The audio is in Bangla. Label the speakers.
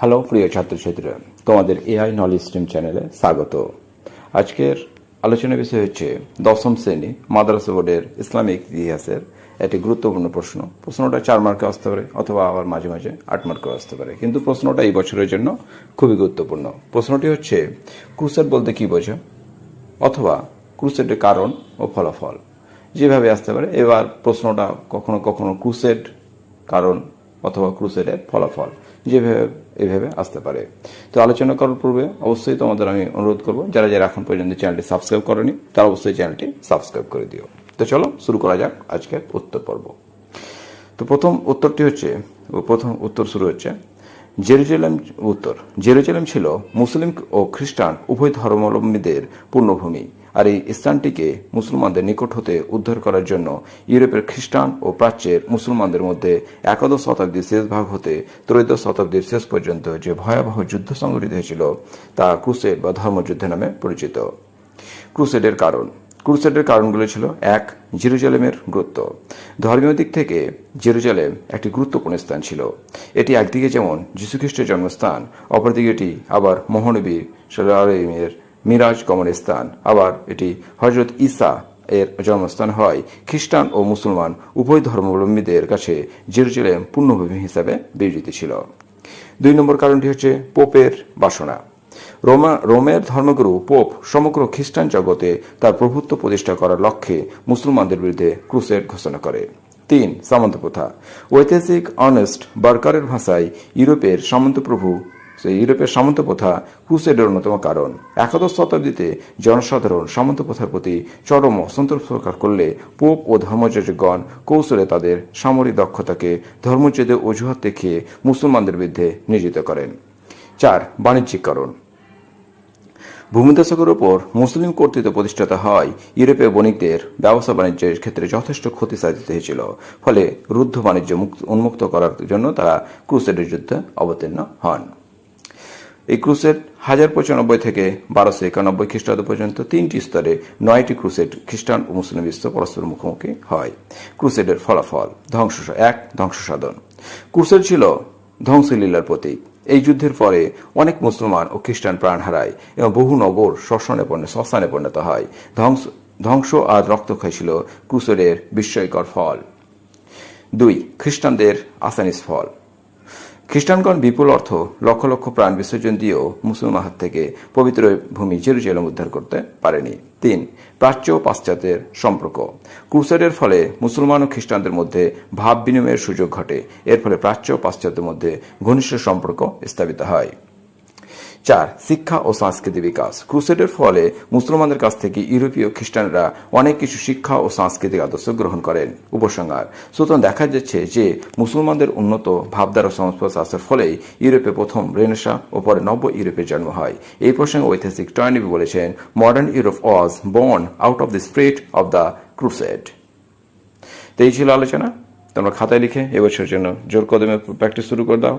Speaker 1: হ্যালো, প্রিয় ছাত্রছাত্রীরা, তোমাদের এআই নলেজ স্ট্রিম চ্যানেলে স্বাগত। আজকের আলোচনার বিষয় হচ্ছে দশম শ্রেণি মাদ্রাসা বোর্ডের ইসলামিক ইতিহাসের একটি গুরুত্বপূর্ণ প্রশ্ন। প্রশ্নটা চার মার্কে আসতে পারে অথবা আবার মাঝে মাঝে আট মার্কে আসতে পারে। কিন্তু প্রশ্নটা এই বছরের জন্য খুবই গুরুত্বপূর্ণ। প্রশ্নটি হচ্ছে, ক্রুসেড বলতে কি বোঝো? অথবা ক্রুসেডের কারণ ও ফলাফল? যেভাবে আসতে পারে, এবার প্রশ্নটা কখনো কখনো ক্রুসেড কারণ অথবা ক্রুসেডের ফলাফল। যেভাবে, এভাবে আসতে পারে। তো আলোচনা করার পূর্বে অবশ্যই তোমাদের আমি অনুরোধ করব, যারা যারা এখন পর্যন্ত চ্যানেলটি সাবস্ক্রাইব করেনি, তারা অবশ্যই চ্যানেলটি সাবস্ক্রাইব করে দিও। তো চলো, শুরু করা যাক আজকের উত্তর পর্ব। তো প্রথম উত্তরটি হচ্ছে প্রথম উত্তর শুরু হচ্ছে, জেরুজালেম উত্তর। জেরুজালেম ছিল মুসলিম ও খ্রিস্টান উভয় ধর্মাবলম্বীদের পূর্ণভূমি। আর এই স্থানটিকে মুসলমানদের নিকট হতে উদ্ধার করার জন্য ইউরোপের খ্রিস্টান ও প্রাচ্যের মুসলমানদের মধ্যে একাদশ শতাব্দীর শেষ ভাগ হতে ত্রয়োদশ শতাব্দীর শেষ পর্যন্ত যে ভয়াবহ যুদ্ধ সংঘটিত হয়েছিল, তা ক্রুসেড বা ধর্মযুদ্ধ নামে পরিচিত। ক্রুসেডের কারণ। ক্রুসেডের কারণগুলো ছিল, এক, জেরুজালেমের গুরুত্ব। ধর্মীয় দিক থেকে জেরুজালেম একটি গুরুত্বপূর্ণ স্থান ছিল। এটি একদিকে যেমন যীশুখ্রিস্টের জন্মস্থান, অপরদিকে এটি আবার মহানবী সাল্লামের মিরাজ গমনের স্থান আবার এটি হজরত ঈসা এর জন্মস্থান হয়। খ্রিস্টান ও মুসলমান উভয় ধর্মাবলম্বীদের কাছে জেরুজালেম পূর্ণভূমি হিসাবে বিবেচিত ছিল। দুই নম্বর কারণটি হচ্ছে পোপের বাসনা। রোমা, রোমের ধর্মগুরু পোপ সমগ্র খ্রিস্টান জগতে তার প্রভুত্ব প্রতিষ্ঠা করার লক্ষ্যে মুসলমানদের বিরুদ্ধে ক্রুসেড ঘোষণা করে। তিন সামন্ত প্রথা ঐতিহাসিক অনেস্ট বার্কারের ভাষায় ইউরোপের সামন্তপ্রভু সেই ইউরোপের সামন্ত প্রথা ক্রুসেডের অন্যতম কারণ। একাদশ শতাব্দীতে জনসাধারণ সামন্ত প্রথার প্রতি চরম অসন্তোষ প্রকাশ করলে পোপ ও ধর্মযাজকগণ কৌশলে তাদের সামরিক দক্ষতাকে ধর্মচ্ছেদের অজুহাত দেখিয়ে মুসলমানদের বিরুদ্ধে নিয়োজিত করেন। চার বাণিজ্যিকরণ ভূমিদশকের ওপর মুসলিম কর্তৃত্ব প্রতিষ্ঠিত হয় ইউরোপীয় বণিকদের ব্যবসা বাণিজ্যের ক্ষেত্রে যথেষ্ট ক্ষতি সাধিত হয়েছিল। ফলে রুদ্ধ বাণিজ্য মুক্ত- উন্মুক্ত করার জন্য তারা ক্রুসেডের যুদ্ধে অবতীর্ণ হন। এই ক্রুসেড হাজার পঁচানব্বই থেকে বারোশো একানব্বই খ্রিস্টাব্দ পর্যন্ত তিনটি স্তরে নয়টি ক্রুসেড খ্রিস্টান ও মুসলিম বিশ্ব পরস্পর মুখোমুখি হয়। ক্রুসেডের ফলাফল ধ্বংস এক ধ্বংস সাধন ক্রুসেড ছিল ধ্বংসলীলার প্রতীক। এই যুদ্ধের পরে অনেক মুসলমান ও খ্রিস্টান প্রাণ হারায় এবং বহু নগর শ্মশানে পণ্য, শ্মশানে পরিণত হয়। ধ্বংস ধ্বংস আর রক্তক্ষয় ছিল ক্রুসেডের বিস্ময়কর ফল। দুই, খ্রিস্টানদের আসানিস ফল। খ্রিস্টানগণ বিপুল অর্থ, লক্ষ লক্ষ প্রাণ বিসর্জন দিয়েও মুসলমান হাত থেকে পবিত্র ভূমি জেরুজালেম উদ্ধার করতে পারেনি। তিন, প্রাচ্য পাশ্চাত্যের সম্পর্ক। ক্রুসেডের ফলে মুসলমান ও খ্রিস্টানদের মধ্যে ভাব বিনিময়ের সুযোগ ঘটে। এর ফলে প্রাচ্য পাশ্চাত্যের মধ্যে ঘনিষ্ঠ সম্পর্ক স্থাপিত হয়। চার, শিক্ষা ও সংস্কৃতি বিকাশ। ক্রুসেডের ফলে মুসলমানদের কাছ থেকে ইউরোপীয় খ্রিস্টানরা অনেক কিছু শিক্ষা ও সাংস্কৃতিক আদর্শ গ্রহণ করেন। উপসংহার, সুতরাং দেখা যাচ্ছে যে মুসলমানদের উন্নত ভাবধারা সংস্পর্শ আসার ফলেই ইউরোপে প্রথম রেনেসা ও পরে নব্য ইউরোপের জন্ম হয়। এই প্রসঙ্গে ঐতিহাসিক টয়নিবি বলেছেন, modern Europe was born out of the spirit of the crusade. তো এই ছিল আলোচনা। তোমরা খাতায় লিখে এবছরের জন্য জোর কদমে প্র্যাকটিস শুরু করে দাও।